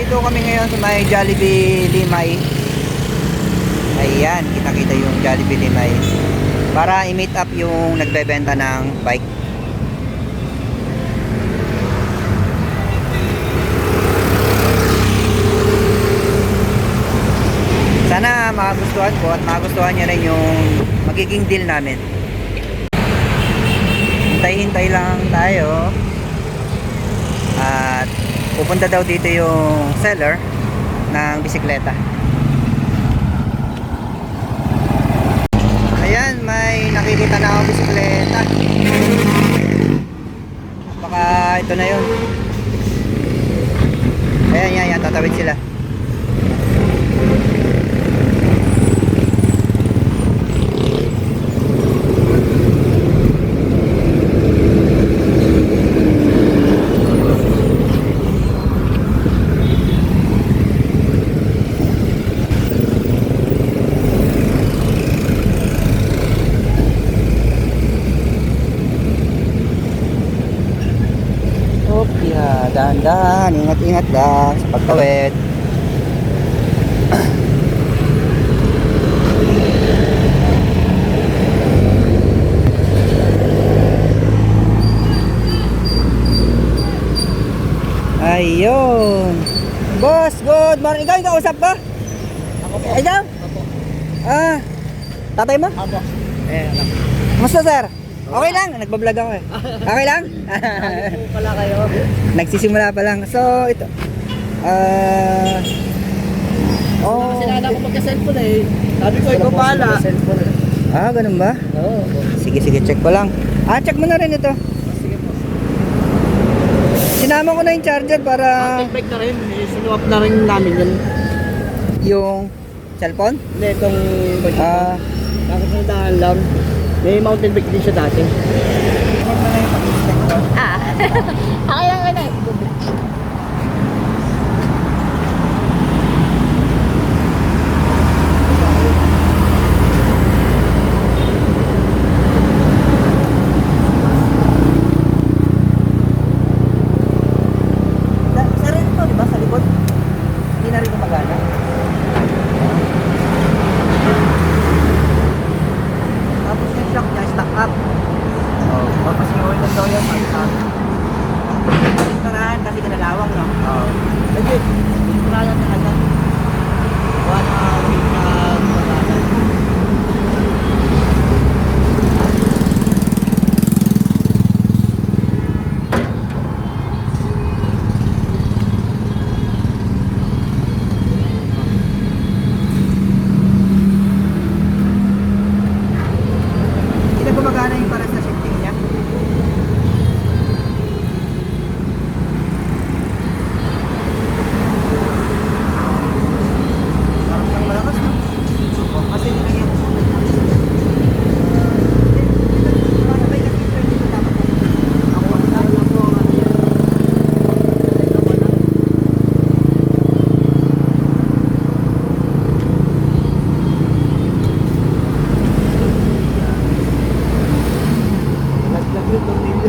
nandito kami ngayon sa may Jollibee Limay. Ayan, kita-kita yung Jollibee Limay. Para i-meet up yung nagbebenta ng bike. Sana makagustuhan ko at makagustuhan niya rin yung magiging deal namin. Hintay-hintay lang tayo. At pupunta daw dito yung seller ng bisikleta. Ayan, may nakikita na ako bisikleta. Baka ito na yun. Ayan, yan, yan, tatawid sila. Dahan-dahan, ingat-ingat lang sa pagtawid. Ayun. Boss, good morning. Ikaw yung kausap ba? Ako po. Ikaw? Ako. Ah, tatay mo? Ako. Eh, alam. Musta sir? Okay lang, nagbablog ako eh. Okay lang? Pala kayo? Nagsisimula pa lang. So, ito. Ah... oh. Kasi ko magka-cellphone eh. Sabi ko, ikaw pala. Cellphone. Ah, ganun ba? Oo. Sige, sige, check ko lang. Ah, check mo na rin ito. Sinama ko na yung charger para Mountain bike na rin. Eh, Sinuwap na rin namin yun. yung cellphone. Hindi, itong. Ah, Bakit na daan lang? May mountain bike din siya dati. Ah. okay lang ka na. sa, rin di ba? Sa likod. Hindi na rin gumagana. Tapos yung shock niya, stuck up. Oh, tapos doyo, stuck. Tarahan kasi kanalawang, no? Oo. Legit.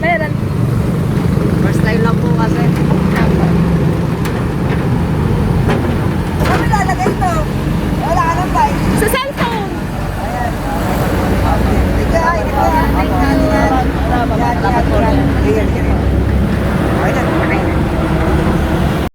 Meron. First time lang po kasi. Saan mo nilalagay ito? Wala ka nang bike. Sa cellphone.